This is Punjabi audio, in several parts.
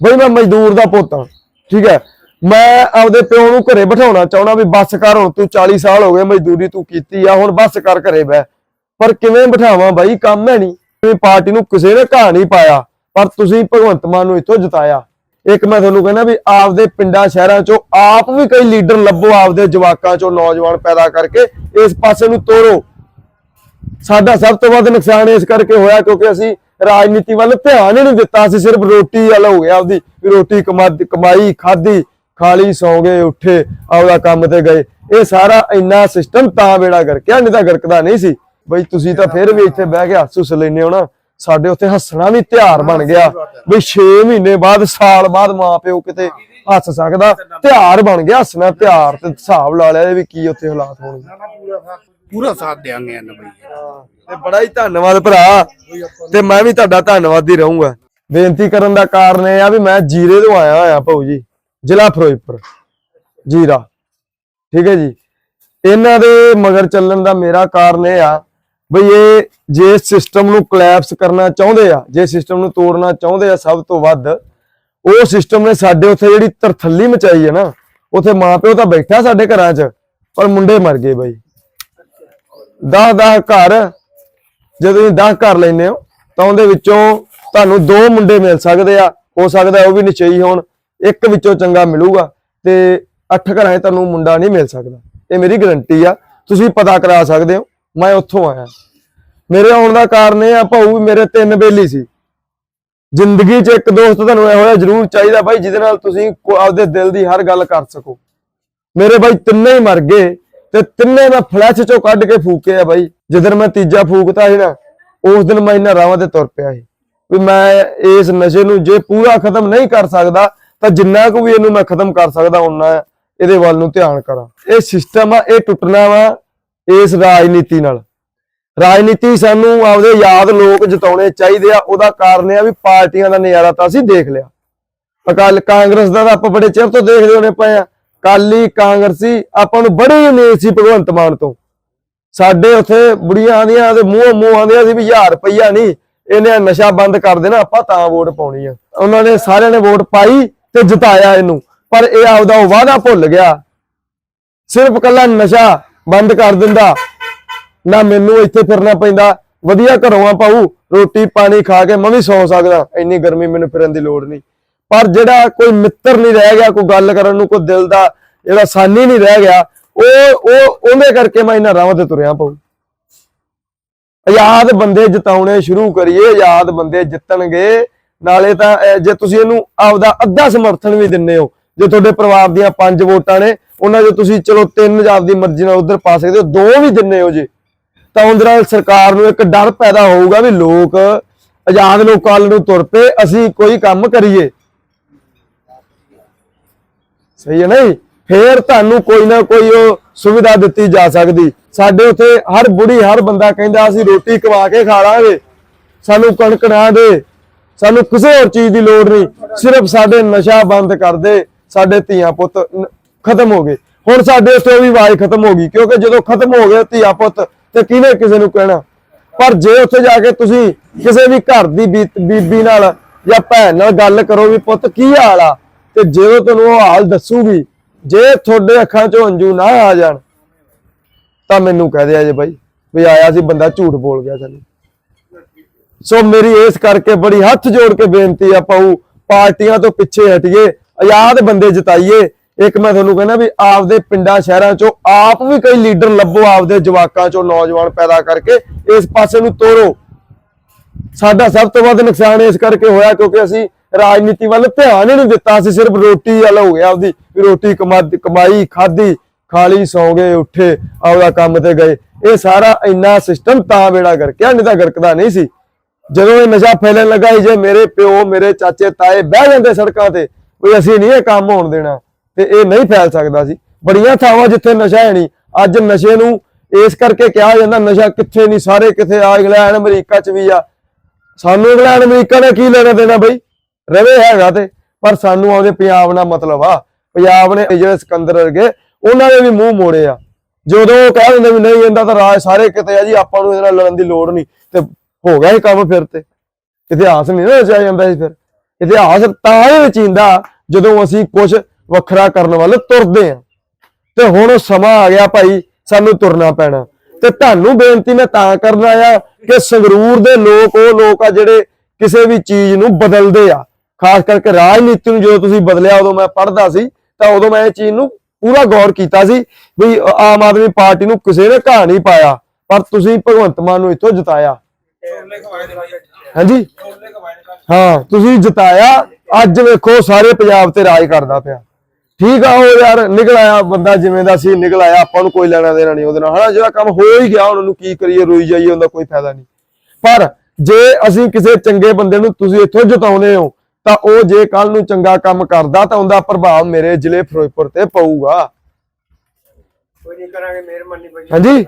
ਬਈ ਮੈਂ ਮਜ਼ਦੂਰ ਦਾ ਪੁੱਤ ਹਾਂ, ਠੀਕ ਹੈ। ਮੈਂ ਆਪਦੇ ਪਿਓ ਨੂੰ ਘਰੇ ਬਿਠਾਉਣਾ ਚਾਹਣਾ ਵੀ ਬੱਸ ਕਰ, ਹੁਣ ਤੂੰ 40 ਸਾਲ ਹੋ ਗਏ ਮਜ਼ਦੂਰੀ ਤੂੰ ਕੀਤੀ ਆ, ਹੁਣ ਬੱਸ ਕਰ ਘਰੇ ਬੈ ਪਰ ਕਿਵੇਂ ਬਿਠਾਵਾਂ ਬਾਈ, ਕੰਮ ਹੈ ਨਹੀਂ। ਇਹ ਪਾਰਟੀ ਨੂੰ ਕਿਸੇ ਨੇ ਘਾ ਨਹੀਂ ਪਾਇਆ, ਪਰ ਤੁਸੀਂ ਭਗਵੰਤ ਮਾਨ ਨੂੰ ਇੱਥੋਂ ਜਿਤਾਇਆ। ਇੱਕ ਮੈਂ ਤੁਹਾਨੂੰ ਕਹਿੰਦਾ ਵੀ ਆਪਦੇ ਪਿੰਡਾਂ, ਸ਼ਹਿਰਾਂ ਚੋਂ ਆਪ ਵੀ ਕਈ ਲੀਡਰ ਲੱਭੋ ਆਪਦੇ ਜਵਾਕਾਂ ਚੋਂ ਨੌਜਵਾਨ ਪੈਦਾ ਕਰਕੇ, ਇਸ ਪਾਸੇ ਨੂੰ ਤੋਰੋ। ਸਾਡਾ ਸਭ ਤੋਂ ਵੱਧ ਨੁਕਸਾਨ ਇਸ ਕਰਕੇ ਹੋਇਆ ਕਿਉਂਕਿ ਅਸੀਂ ਰਾਜਨੀਤੀ ਵੱਲ ਧਿਆਨ ਹੀ ਨਹੀਂ ਦਿੱਤਾ ਅਸੀਂ ਸਿਰਫ ਰੋਟੀ ਵੱਲ ਹੋ ਗਿਆ ਆਪਦੀ ਰੋਟੀ ਕਮਾਈ, ਖਾਧੀ, ਖਾਲੀ ਸੌਂ ਗਏ, ਉੱਠੇ, ਆਪਦਾ ਕੰਮ ਤੇ ਗਏ। ਇਹ ਸਾਰਾ ਇੰਨਾ ਸਿਸਟਮ ਤਾਂ ਵੇੜਾ ਕਰਕੇ ਨਹੀਂ ਤਾਂ ਗਰਕਦਾ ਨਹੀਂ ਸੀ। ਬਈ ਤੁਸੀਂ ਤਾਂ ਫਿਰ ਵੀ ਇੱਥੇ ਬਹਿ ਕੇ ਹੱਸ ਲੈਨੇ ਹੋ ਨਾ। ਸਾਡੇ ਉੱਥੇ ਹੱਸਣਾ ਵੀ ਤਿਉਹਾਰ ਬਣ ਗਿਆ। ਬਈ 6 ਮਹੀਨੇ ਬਾਅਦ, ਸਾਲ ਬਾਅਦ ਮਾਂ ਪਿਓ ਕਿਤੇ ਹੱਸ ਸਕਦਾ। ਤਿਉਹਾਰ ਬਣ ਗਿਆ, ਹੱਸਣਾ ਤਿਉਹਾਰ ਤੇ ਹਿਸਾਬ ਲਾ ਲਿਆ ਵੀ ਕੀ ਉੱਥੇ ਹਾਲਾਤ ਹੋਣਗੇ। ਪੂਰਾ ਸਾਥ ਦੇਾਂਗੇ ਇਹਨਾਂ ਬਈ ਤੇ ਬੜਾ ਹੀ ਧੰਨਵਾਦ ਭਰਾ। ਤੇ ਮੈਂ ਵੀ ਤੁਹਾਡਾ ਧੰਨਵਾਦੀ ਰਹੂੰਗਾ। ਬੇਨਤੀ ਕਰਨ ਦਾ ਕਾਰਨ ਇਹ ਆ ਵੀ ਮੈਂ ਜੀਰੇ ਤੋਂ ਆਇਆ ਹੋਇਆ ਭਾਊ ਜੀ, ਜ਼ਿਲ੍ਹਾ ਫਿਰੋਜ਼ਪੁਰ, ਜੀਰਾ। ਠੀਕ ਹੈ ਜੀ। ਇਹਨਾਂ ਦੇ ਮਗਰ ਚੱਲਣ ਦਾ ਮੇਰਾ ਕਾਰਨ ਇਹ ਆ ਬਈ ਇਹ ਜੇ ਸਿਸਟਮ ਨੂੰ ਕਲੈਪਸ ਕਰਨਾ ਚਾਹੁੰਦੇ ਆ, ਜੇ ਸਿਸਟਮ ਨੂੰ ਤੋੜਨਾ ਚਾਹੁੰਦੇ ਆ ਸਭ ਤੋਂ ਵੱਧ, ਉਹ ਸਿਸਟਮ ਨੇ ਸਾਡੇ ਉੱਥੇ ਜਿਹੜੀ ਤਰਥੱਲੀ ਮਚਾਈ ਹੈ ਨਾ, ਉੱਥੇ ਮਾਪਿਓ ਤਾਂ ਬੈਠਾ ਸਾਡੇ ਘਰਾਂ 'ਚ, ਪਰ ਮੁੰਡੇ ਮਰ ਗਏ ਬਾਈ। 10 10 ਘਰ, ਜਦੋਂ ਤੁਸੀਂ 10 ਘਰ ਲੈਨੇ ਹੋ, ਤਾਂ ਉਹਦੇ ਵਿੱਚੋਂ ਤੁਹਾਨੂੰ ਦੋ ਮੁੰਡੇ ਮਿਲ ਸਕਦੇ ਆ, ਹੋ ਸਕਦਾ ਉਹ ਵੀ ਨਿਸ਼ਚਈ ਹੋਣ, ਇੱਕ ਵਿੱਚੋਂ ਚੰਗਾ ਮਿਲੂਗਾ, ਤੇ ਅੱਠ ਘਰਾਂ 'ਚ ਤੁਹਾਨੂੰ ਮੁੰਡਾ ਨਹੀਂ ਮਿਲ ਸਕਦਾ। ਇਹ ਮੇਰੀ ਗਰੰਟੀ ਆ, ਤੁਸੀਂ ਪਤਾ ਕਰਾ ਸਕਦੇ ਹੋ, ਮੈਂ ਉੱਥੋਂ ਆਇਆ। ਮੇਰੇ ਆਉਣ ਦਾ ਕਾਰਨ ਇਹ ਆ, ਭਾਊ ਵੀ ਮੇਰੇ ਤਿੰਨ ਬੇਲੀ ਸੀ। ਜ਼ਿੰਦਗੀ 'ਚ ਇੱਕ ਦੋਸਤ ਤੁਹਾਨੂੰ ਇਹੋ ਜਿਹਾ ਜ਼ਰੂਰ ਚਾਹੀਦਾ ਬਾਈ ਜਿਹਦੇ ਨਾਲ ਤੁਸੀਂ ਆਪਦੇ ਦਿਲ ਦੀ ਹਰ ਗੱਲ ਕਰ ਸਕੋ। ਮੇਰੇ ਬਾਈ ਤਿੰਨੇ ਹੀ ਮਰ ਗਏ ਤੇ ਤਿੰਨੇ ਮੈਂ ਫਲੈਸ਼ ਚੋਂ ਕੱਢ ਕੇ ਫੂਕੇ ਆ ਬਾਈ। ਜਿੱਦਣ ਮੈਂ ਤੀਜਾ ਫੂਕਤਾ ਸੀ ਨਾ, ਉਸ ਦਿਨ ਮੈਂ ਇਹਨਾਂ ਰਾਵਾਂ ਤੇ ਤੁਰ ਪਿਆ ਸੀ। ਵੀ ਮੈਂ ਇਸ ਨਸ਼ੇ ਨੂੰ ਜੇ ਪੂਰਾ ਖਤਮ ਨਹੀਂ ਕਰ ਸਕਦਾ, ਤਾਂ ਜਿੰਨਾ ਕੁ ਵੀ ਇਹਨੂੰ ਮੈਂ ਖਤਮ ਕਰ ਸਕਦਾ ਉਹਨਾਂ ਇਹਦੇ ਵੱਲ ਨੂੰ ਧਿਆਨ ਕਰਾਂ। ਇਹ ਸਿਸਟਮ ਆ, ਇਹ ਟੁੱਟਣਾ ਵਾ ਇਸ ਰਾਜਨੀਤੀ ਨਾਲ। ਰਾਜਨੀਤੀ ਸਾਨੂੰ ਆਪਦੇ ਯਾਦ ਲੋਕ ਜਿਤਾਉਣੇ ਚਾਹੀਦੇ ਆ, ਉਹਦਾ ਕਾਰਨ ਇਹ ਆ ਵੀ ਪਾਰਟੀਆਂ ਦਾ ਨਜ਼ਾਰਾ ਤਾਂ ਅਸੀਂ ਦੇਖ ਲਿਆ। ਅਕਾਲ ਕਾਂਗਰਸ ਦਾ ਤਾਂ ਆਪਾਂ ਬੜੇ ਚਿਰ ਤੋਂ ਦੇਖਦੇ ਹੋਣੇ ਪਏ ਆ। ਕਾਲੀ ਕਾਂਗਰਸੀ ਆਪਾਂ ਨੂੰ ਬੜੀ ਉਮੀਦ ਸੀ ਭਗਵੰਤ ਮਾਨ ਤੋਂ। ਸਾਡੇ ਉੱਥੇ ਬੁੜੀਆਂ ਆਂਦੀਆਂ ਤੇ ਮੂੰਹ ਮੂੰਹ ਆਂਦੀਆਂ ਸੀ ਵੀ 1000 ਰੁਪਈਆ ਨਹੀਂ, ਇਹਨੇ ਨਸ਼ਾ ਬੰਦ ਕਰ ਦੇਣਾ, ਆਪਾਂ ਤਾਂ ਵੋਟ ਪਾਉਣੀ ਆ। ਉਹਨਾਂ ਨੇ ਸਾਰਿਆਂ ਨੇ ਵੋਟ ਪਾਈ ਤੇ ਜਿਤਾਇਆ ਇਹਨੂੰ। ਪਰ ਇਹ ਆਪਦਾ ਉਹ ਵਾਅਦਾ ਭੁੱਲ ਗਿਆ। ਸਿਰਫ ਕੱਲਾ ਨਸ਼ਾ ਬੰਦ ਕਰ ਦਿੰਦਾ, ਨਾ ਮੈਨੂੰ ਇੱਥੇ ਫਿਰਨਾ ਪੈਂਦਾ। ਵਧੀਆ ਘਰੋਂ ਆ ਪਾਉ ਰੋਟੀ ਪਾਣੀ ਖਾ ਕੇ ਮੈਂ ਵੀ ਸੌ ਸਕਦਾ। ਇੰਨੀ ਗਰਮੀ ਮੈਨੂੰ ਫਿਰਨ ਦੀ ਲੋੜ ਨਹੀਂ। ਪਰ ਜਿਹੜਾ ਕੋਈ ਮਿੱਤਰ ਨਹੀਂ ਰਹਿ ਗਿਆ, ਕੋਈ ਗੱਲ ਕਰਨ ਨੂੰ, ਕੋਈ ਦਿਲ ਦਾ ਜਿਹੜਾ ਸਾਨੀ ਨਹੀਂ ਰਹਿ ਗਿਆ, ਉਹ ਉਹ, ਉਹਦੇ ਕਰਕੇ ਮੈਂ ਇਹਨਾਂ ਰਾਹਾਂ ਤੇ ਤੁਰਿਆ ਪਾਉ ਆਜ਼ਾਦ ਬੰਦੇ ਜਿਤਾਉਣੇ ਸ਼ੁਰੂ ਕਰੀਏ, ਆਜ਼ਾਦ ਬੰਦੇ ਜਿੱਤਣਗੇ। ਨਾਲੇ ਤਾਂ ਜੇ ਤੁਸੀਂ ਇਹਨੂੰ ਆਪਦਾ ਅੱਧਾ ਸਮਰਥਨ ਵੀ ਦਿੰਨੇ ਹੋ, ਜੇ ਤੁਹਾਡੇ ਪਰਿਵਾਰ ਦੀਆਂ ਪੰਜ ਵੋਟਾਂ ਨੇ, ਉਹਨਾਂ ਜੋ ਤੁਸੀਂ ਚਲੋ ਤਿੰਨ ਆਪਦੀ ਮਰਜ਼ੀ ਨਾਲ ਉਧਰ ਪਾ ਸਕਦੇ ਹੋ, ਦੋ ਵੀ ਦਿੰਨੇ ਹੋ ਜੇ। ਤਾਂ ਉਹਦੇ ਨਾਲ ਸਰਕਾਰ ਨੂੰ ਇੱਕ ਡਰ ਪੈਦਾ ਹੋਊਗਾ ਵੀ ਲੋਕ ਆਜ਼ਾਦ ਲੋਕਾਂ ਵੱਲ ਨੂੰ ਤੁਰ ਪਏ, ਅਸੀਂ ਕੋਈ ਕੰਮ ਕਰੀਏ। ਸਹੀ ਹੈ ਨਹੀਂ? ਫੇਰ ਤੁਹਾਨੂੰ ਕੋਈ ਨਾ ਕੋਈ ਉਹ ਸੁਵਿਧਾ ਦਿੱਤੀ ਜਾ ਸਕਦੀ। ਸਾਡੇ ਉੱਥੇ ਹਰ ਬੁੜੀ, ਹਰ ਬੰਦਾ ਕਹਿੰਦਾ, ਅਸੀਂ ਰੋਟੀ ਕਮਾ ਕੇ ਖਾ ਲਾਂਗੇ। ਸਾਨੂੰ ਕਣਕ ਨਾ ਦੇ। ਸਾਨੂੰ ਕਿਸੇ ਹੋਰ ਚੀਜ਼ ਦੀ ਲੋੜ ਨਹੀਂ। ਸਿਰਫ ਸਾਡੇ ਨਸ਼ਾ ਬੰਦ ਕਰ ਦੇ। ਸਾਡੇ ਧੀਆਂ ਪੁੱਤ ਖਤਮ ਹੋ ਗਏ। ਹੁਣ ਸਾਡੇ ਉੱਥੇ ਵੀ ਆਵਾਜ਼ ਖਤਮ ਹੋ ਗਈ। ਕਿਉਂਕਿ ਜਦੋਂ ਖਤਮ ਹੋ ਗਏ ਧੀਆਂ ਪੁੱਤ, ਤੇ ਕਿਹਨੇ ਕਿਸੇ ਨੂੰ ਕਹਿਣਾ? ਪਰ ਜੇ ਉੱਥੇ ਜਾ ਕੇ ਤੁਸੀਂ ਕਿਸੇ ਵੀ ਘਰ ਦੀ ਬੀਤ- ਬੀਬੀ ਨਾਲ ਜਾਂ ਭੈਣ ਨਾਲ ਗੱਲ ਕਰੋ ਵੀ, ਪੁੱਤ, ਕੀ ਹਾਲ ਆ? ਤੇ ਜਦੋਂ ਤੁਹਾਨੂੰ ਉਹ ਹਾਲ ਦੱਸੂਗੀ, ਜੇ ਤੁਹਾਡੇ ਅੱਖਾਂ 'ਚੋਂ ਅੰਜੂ ਨਾ ਆ ਜਾਣ, ਤਾਂ ਮੈਨੂੰ ਕਹਿ ਦਿਆ ਜੇ ਬਾਈ, ਵੀ ਆਇਆ ਸੀ ਬੰਦਾ ਝੂਠ ਬੋਲ ਗਿਆ ਸਾਨੂੰ। ਸੋ ਮੇਰੀ ਇਸ ਕਰਕੇ ਬੜੀ ਹੱਥ ਜੋੜ ਕੇ ਬੇਨਤੀ ਆ ਪਾਉ ਪਾਰਟੀਆਂ ਤੋਂ ਪਿੱਛੇ ਹਟੀਏ, ਆਜ਼ਾਦ ਬੰਦੇ ਜਿਤਾਈਏ। ਇੱਕ ਮੈਂ ਤੁਹਾਨੂੰ ਕਹਿੰਦਾ ਵੀ ਆਪਦੇ ਪਿੰਡਾਂ ਸ਼ਹਿਰਾਂ ਚੋਂ ਆਪ ਵੀ ਕਈ ਲੀਡਰ ਲੱਭੋ, ਆਪਦੇ ਜਵਾਕਾਂ ਚੋਂ ਨੌਜਵਾਨ ਪੈਦਾ ਕਰਕੇ, ਇਸ ਪਾਸੇ ਨੂੰ ਤੋਰੋ। ਸਾਡਾ ਸਭ ਤੋਂ ਵੱਧ ਨੁਕਸਾਨ ਇਸ ਕਰਕੇ ਹੋਇਆ ਕਿਉਂਕਿ ਅਸੀਂ ਰਾਜਨੀਤੀ ਵੱਲ ਧਿਆਨ ਹੀ ਨਹੀਂ ਦਿੱਤਾ ਸੀ, ਸਿਰਫ ਰੋਟੀ ਵੱਲ ਹੋ ਗਿਆ ਆਪਦੀ, ਵੀ ਰੋਟੀ ਕਮਾ- ਕਮਾਈ, ਖਾਧੀ, ਖਾਲੀ ਸੌਂ ਗਏ, ਉੱਠੇ, ਆਪਦਾ ਕੰਮ ਤੇ ਗਏ। ਇਹ ਸਾਰਾ ਇੰਨਾ ਸਿਸਟਮ ਤਾਂ ਵੇੜਾ ਗਰਕਿਆ ਨਹੀਂ ਤਾਂ ਗਰਕਦਾ ਨਹੀਂ ਸੀ। ਜਦੋਂ ਇਹ ਨਸ਼ਾ ਫੈਲਣ ਲੱਗਾ ਸੀ, ਜੇ ਮੇਰੇ ਪਿਓ, ਮੇਰੇ ਚਾਚੇ, ਤਾਏ ਬਹਿ ਜਾਂਦੇ ਸੜਕਾਂ ਤੇ, ਵੀ ਅਸੀਂ ਨਹੀਂ ਇਹ ਕੰਮ ਹੋਣ ਦੇਣਾ, ਤੇ ਇਹ ਨਹੀਂ ਫੈਲ ਸਕਦਾ ਸੀ। ਬੜੀਆਂ ਥਾਵਾਂ ਜਿੱਥੇ ਨਸ਼ਾ ਹੈ ਨਹੀਂ, ਅੱਜ ਨਸ਼ੇ ਨੂੰ ਇਸ ਕਰਕੇ ਕਿਹਾ ਜਾਂਦਾ, ਨਸ਼ਾ ਕਿੱਥੇ ਨਹੀਂ, ਸਾਰੇ ਕਿੱਥੇ ਆ, ਇੰਗਲੈਂਡ, ਅਮਰੀਕਾ ਚ ਵੀ ਆ। ਸਾਨੂੰ ਇੰਗਲੈਂਡ, ਅਮਰੀਕਾ ਨੇ ਕੀ ਲੈਣਾ ਦੇਣਾ ਬਈ? ਰਵੇ ਹੈਗਾ ਤੇ, ਪਰ ਸਾਨੂੰ ਆਪਦੇ ਪੰਜਾਬ ਨਾਲ ਮਤਲਬ ਆ। ਪੰਜਾਬ ਨੇ ਜਿਹੜੇ ਸਿਕੰਦਰ ਵਰਗੇ, ਉਹਨਾਂ ਦੇ ਵੀ ਮੂੰਹ ਮੋੜੇ ਆ। ਜਦੋਂ ਉਹ ਕਹਿ ਦਿੰਦੇ ਵੀ ਨਹੀਂ, ਇਹਦਾ ਤਾਂ ਰਾਜ ਸਾਰੇ ਕਿਤੇ ਆ ਜੀ, ਆਪਾਂ ਨੂੰ ਇਹਦੇ ਨਾਲ ਲੜਨ ਦੀ ਲੋੜ ਨਹੀਂ। ਤੇ ਹੋ ਗਿਆ ਇਹ ਕੰਮ ਫਿਰ ਤੇ। ਇਤਿਹਾਸ ਨਹੀਂ ਨਾ ਰਚਿਆ ਜਾਂਦਾ ਸੀ ਫਿਰ। ਇਤਿਹਾਸ ਤਾਂ ਹੀ ਰਚੀਂਦਾ, ਜਦੋਂ ਅਸੀਂ ਕੁਝ ਵੱਖਰਾ ਕਰਨ ਵੱਲ ਤੁਰਦੇ ਹਾਂ ਤੇ ਹੁਣ ਉਹ ਸਮਾਂ ਆ ਗਿਆ ਭਾਈ, ਸਾਨੂੰ ਤੁਰਨਾ ਪੈਣਾ। ਤੇ ਤੁਹਾਨੂੰ ਬੇਨਤੀ ਮੈਂ ਤਾਂ ਕਰਨਾ ਆ ਕਿ ਸੰਗਰੂਰ ਦੇ ਲੋਕ, ਉਹ ਲੋਕ ਆ ਜਿਹੜੇ ਕਿਸੇ ਵੀ ਚੀਜ਼ ਨੂੰ ਬਦਲਦੇ ਆ। ਖਾਸ ਕਰਕੇ ਰਾਜਨੀਤੀ ਨੂੰ ਜਦੋਂ ਤੁਸੀਂ ਬਦਲਿਆ ਉਦੋਂ ਮੈਂ ਪੜ੍ਹਦਾ ਸੀ ਤਾਂ ਉਦੋਂ ਮੈਂ ਇਹ ਚੀਜ਼ ਨੂੰ ਪੂਰਾ ਗੌਰ ਕੀਤਾ ਸੀ ਵੀ ਆਮ ਆਦਮੀ ਪਾਰਟੀ ਨੂੰ ਕਿਸੇ ਨੇ ਘਾਹ ਨਹੀਂ ਪਾਇਆ ਪਰ ਤੁਸੀਂ ਭਗਵੰਤ ਮਾਨ ਨੂੰ ਇੱਥੋਂ ਜਿਤਾਇਆ। ਹਾਂਜੀ? ਹਾਂ ਤੁਸੀਂ ਜਿਤਾਇਆ ਅੱਜ ਵੇਖੋ ਸਾਰੇ ਪੰਜਾਬ ਤੇ ਰਾਜ ਕਰਦਾ ਪਿਆ। ਠੀਕ ਆ ਉਹ ਯਾਰ ਨਿਕਲ ਆਇਆ ਬੰਦਾ ਜਿਵੇਂ ਦਾ ਸੀ ਨਿਕਲ ਆਇਆ ਆਪਾਂ ਨੂੰ ਕੋਈ ਲੈਣਾ ਦੇਣਾ ਨਹੀਂ ਉਹਦੇ ਨਾਲ। ਹਨਾ ਜਿਹੜਾ ਕੰਮ ਹੋ ਹੀ ਗਿਆ ਉਹਨਾਂ ਨੂੰ ਕੀ ਕਰੀਏ ਰੋਈ ਜਾਈਏ ਉਹਦਾ ਕੋਈ ਫਾਇਦਾ ਨਹੀਂ। ਪਰ ਜੇ ਅਸੀਂ ਕਿਸੇ ਚੰਗੇ ਬੰਦੇ ਨੂੰ ਤੁਸੀਂ ਇੱਥੋਂ ਜਿਤਾਉਨੇ ਹੋ ਤਾਂ ਉਹ ਜੇ ਕੱਲ ਨੂੰ ਚੰਗਾ ਕੰਮ ਕਰਦਾ ਤਾਂ ਉਹਦਾ ਪ੍ਰਭਾਵ ਮੇਰੇ ਜ਼ਿਲ੍ਹੇ ਫਿਰੋਜ਼ਪੁਰ ਤੇ ਪਊਗਾ। ਕੋਈ ਨਹੀਂ ਕਰਾਂਗੇ ਮਿਹਰਬਾਨੀ ਬਾਈ ਹਾਂਜੀ?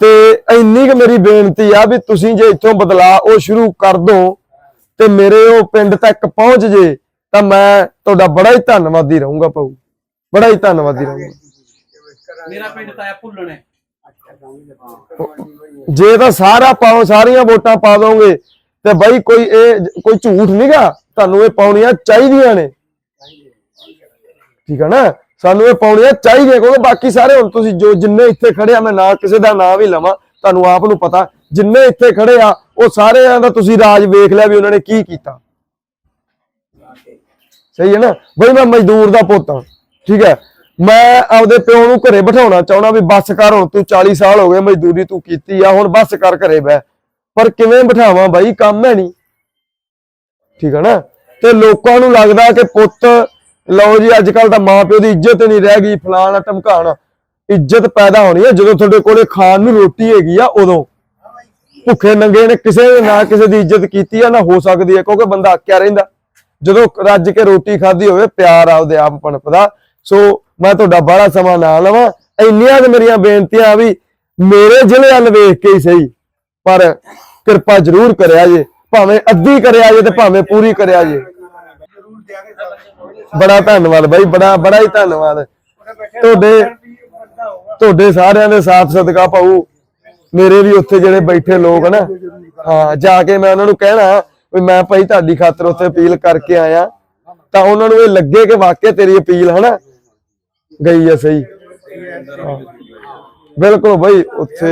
ਤੇ ਇੰਨੀ ਕੁ ਮੇਰੀ ਬੇਨਤੀ ਆ ਵੀ ਤੁਸੀਂ ਜੇ ਇੱਥੋਂ ਬਦਲਾ ਉਹ ਸ਼ੁਰੂ ਕਰ ਦੋ ਤੇ ਮੇਰੇ ਉਹ ਪਿੰਡ ਤੱਕ ਪਹੁੰਚ ਜੇ ਤਾਂ ਮੈਂ ਤੁਹਾਡਾ ਬੜਾ ਹੀ ਧੰਨਵਾਦੀ ਰਹੂੰਗਾ ਭਾਊ। ਬੜਾ ਹੀ ਧੰਨਵਾਦੀ ਰਹੂੰਗਾ। ਮੇਰਾ ਪਿੰਡ ਤਾਂ ਭੁੱਲਣ। ਜੇ ਤਾਂ ਸਾਰਾ ਪਾਓ ਸਾਰੀਆਂ ਵੋਟਾਂ ਪਾ ਦੋਗੇ ਤੇ ਬਾਈ ਕੋਈ ਇਹ ਕੋਈ ਝੂਠ ਨਹੀਂਗਾ ਤੁਹਾਨੂੰ ਇਹ ਪਾਉਣੀਆਂ ਚਾਹੀਦੀਆਂ ਨੇ। ਠੀਕ ਹੈ ਨਾ? ਸਾਨੂੰ ਇਹ ਪਾਉਣੀਆਂ ਚਾਹੀਦੀਆਂ ਕਿਉਂਕਿ ਬਾਕੀ ਸਾਰੇ ਹੁਣ ਤੁਸੀਂ ਜੋ ਜਿੰਨੇ ਇੱਥੇ ਖੜੇ ਆ, ਮੈਂ ਨਾ ਕਿਸੇ ਦਾ ਨਾਂ ਵੀ ਲਵਾਂ, ਤੁਹਾਨੂੰ ਆਪ ਨੂੰ ਪਤਾ, ਜਿੰਨੇ ਇੱਥੇ ਖੜੇ ਆ, ਉਹ ਸਾਰਿਆਂ ਦਾ ਤੁਸੀਂ ਰਾਜ ਵੇਖ ਲਿਆ ਵੀ ਉਹਨਾਂ ਨੇ ਕੀ ਕੀਤਾ। ਸਹੀ ਹੈ ਨਾ? ਬਈ ਮੈਂ ਮਜ਼ਦੂਰ ਦਾ ਪੁੱਤ ਹਾਂ, ਠੀਕ ਹੈ? ਮੈਂ ਆਪਦੇ ਪਿਓ ਨੂੰ ਘਰੇ ਬਿਠਾਉਣਾ ਚਾਹਣਾ ਵੀ ਬੱਸ ਕਰ, ਹੁਣ ਤੂੰ 40 ਸਾਲ ਹੋ ਗਏ ਮਜ਼ਦੂਰੀ ਤੂੰ ਕੀਤੀ ਆ, ਹੁਣ ਬੱਸ ਕਰ ਘਰੇ ਬਹਿ। ਪਰ ਕਿਵੇਂ ਬਿਠਾਵਾਂ ਬਾਈ? ਕੰਮ ਹੈ ਨਹੀਂ। ਠੀਕ ਹੈ ਨਾ? ਤੇ ਲੋਕਾਂ ਨੂੰ ਲੱਗਦਾ ਕਿ ਪੁੱਤ, ਲਓ ਜੀ ਅੱਜ ਕੱਲ ਤਾਂ ਮਾਂ ਪਿਓ ਦੀ ਇੱਜ਼ਤ ਨਹੀਂ ਰਹਿ ਗਈ, ਫਲਾਣਾ ਟਮਕਾਣਾ ਇੱਜ਼ਤ ਪੈਦਾ ਹੋਣੀ ਹੈ ਜਦੋਂ ਤੁਹਾਡੇ ਕੋਲੇ ਖਾਣ ਨੂੰ ਰੋਟੀ ਹੈਗੀ ਆ, ਉਦੋਂ। ਭੁੱਖੇ ਨੰਗੇ ਨੇ, ਕਿਸੇ ਨੇ ਨਾ ਕਿਸੇ ਦੀ ਇੱਜ਼ਤ ਕੀਤੀ ਆ, ਨਾ ਹੋ ਸਕਦੀ ਹੈ ਕਿਉਂਕਿ ਬੰਦਾ ਆਕਿਆ ਰਹਿੰਦਾ। ਜਦੋਂ ਰੱਜ ਕੇ ਰੋਟੀ ਖਾਧੀ ਹੋਵੇ, ਪਿਆਰ ਆਪਦੇ ਆਪ ਪਣਪਦਾ ਸੋ ਮੈਂ ਤੁਹਾਡਾ ਬਾਹਲਾ ਸਮਾਂ ਨਾ ਲਵਾਂ। ਇੰਨੀਆਂ ਮੇਰੀਆਂ ਬੇਨਤੀਆਂ ਵੀ ਮੇਰੇ ਜ਼ਿਲ੍ਹੇ ਵੱਲ ਵੇਖ ਕੇ ਹੀ ਸਹੀ। ਪਰ ਕਿਰਪਾ ਜ਼ਰੂਰ ਕਰਿਆ ਜੇ। ਭਾਵੇਂ ਅੱਧੀ ਕਰਿਆ ਜੇ ਤੇ ਭਾਵੇਂ ਪੂਰੀ ਕਰਿਆ ਜੇ। ਬੜਾ ਧੰਨਵਾਦ ਬਾਈ, ਬੜਾ ਬੜਾ ਹੀ ਧੰਨਵਾਦ। ਤੁਹਾਡੇ ਤੁਹਾਡੇ ਸਾਰਿਆਂ ਦੇ ਸਾਥ ਸਦਕਾ ਪਾਉ ਮੇਰੇ ਵੀ ਉੱਥੇ ਜਿਹੜੇ ਬੈਠੇ ਲੋਕ ਨਾ, ਹਾਂ, ਜਾ ਕੇ ਮੈਂ ਉਹਨਾਂ ਨੂੰ ਕਹਿਣਾ ਵੀ ਮੈਂ ਭਾਈ ਤੁਹਾਡੀ ਖਾਤਰ ਉੱਥੇ ਅਪੀਲ ਕਰਕੇ ਆਇਆ। ਤਾਂ ਉਹਨਾਂ ਨੂੰ ਇਹ ਲੱਗੇ ਕਿ ਵਾਕਿਆ ਤੇਰੀ ਅਪੀਲ ਹਨਾ, ਗਈ ਆ ਸਹੀ। ਬਿਲਕੁਲ ਬਾਈ ਉੱਥੇ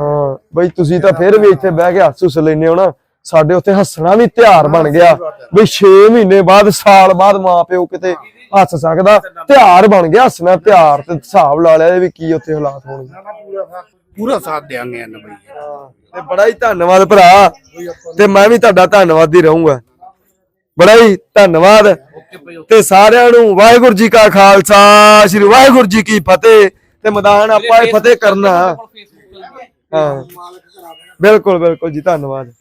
ਹਾਂ ਬਈ ਤੁਸੀਂ ਤਾਂ ਫਿਰ ਵੀ ਇੱਥੇ ਬਹਿ ਕੇ ਹੱਸ ਹੁੱਸ ਲੈਨੇ ਹੋ ਨਾ। ਸਾਡੇ ਉੱਥੇ ਹੱਸਣਾ ਵੀ ਤਿਉਹਾਰ ਬਣ ਗਿਆ। ਵੀ 6 ਮਹੀਨੇ ਬਾਅਦ ਸਾਲ ਬਾਅਦ ਮਾਂ ਪਿਓ ਕਿਤੇ ਹੱਸ ਸਕਦਾ। ਤਿਉਹਾਰ ਬਣ ਗਿਆ ਹੱਸਣਾ ਤਿਉਹਾਰ ਤੇ ਹਿਸਾਬ ਲਾ ਲਿਆ ਵੀ ਕੀ ਉੱਥੇ ਹਾਲਾਤ ਹੋਣਗੇ। ਪੂਰਾ ਸਾਥ ਦੇਾਂਗੇ ਹਨ ਬਈ। ਤੇ ਬੜਾ ਹੀ ਧੰਨਵਾਦ ਭਰਾ। ਤੇ ਮੈਂ ਵੀ ਤੁਹਾਡਾ ਧੰਨਵਾਦੀ ਰਹੂੰਗਾ। ਬੜਾ ਹੀ ਧੰਨਵਾਦ। ਤੇ ਸਾਰਿਆਂ ਨੂੰ ਵਾਹਿਗੁਰੂ ਜੀ ਕਾ ਖਾਲਸਾ ਸ੍ਰੀ ਵਾਹਿਗੁਰੂ ਜੀ ਕੀ ਫਤਿਹ। ਤੇ ਮੈਦਾਨ ਆਪਾਂ ਇਹ ਫਤਿਹ ਕਰਨਾ। ਹਾਂ। ਬਿਲਕੁਲ ਬਿਲਕੁਲ ਜੀ ਧੰਨਵਾਦ।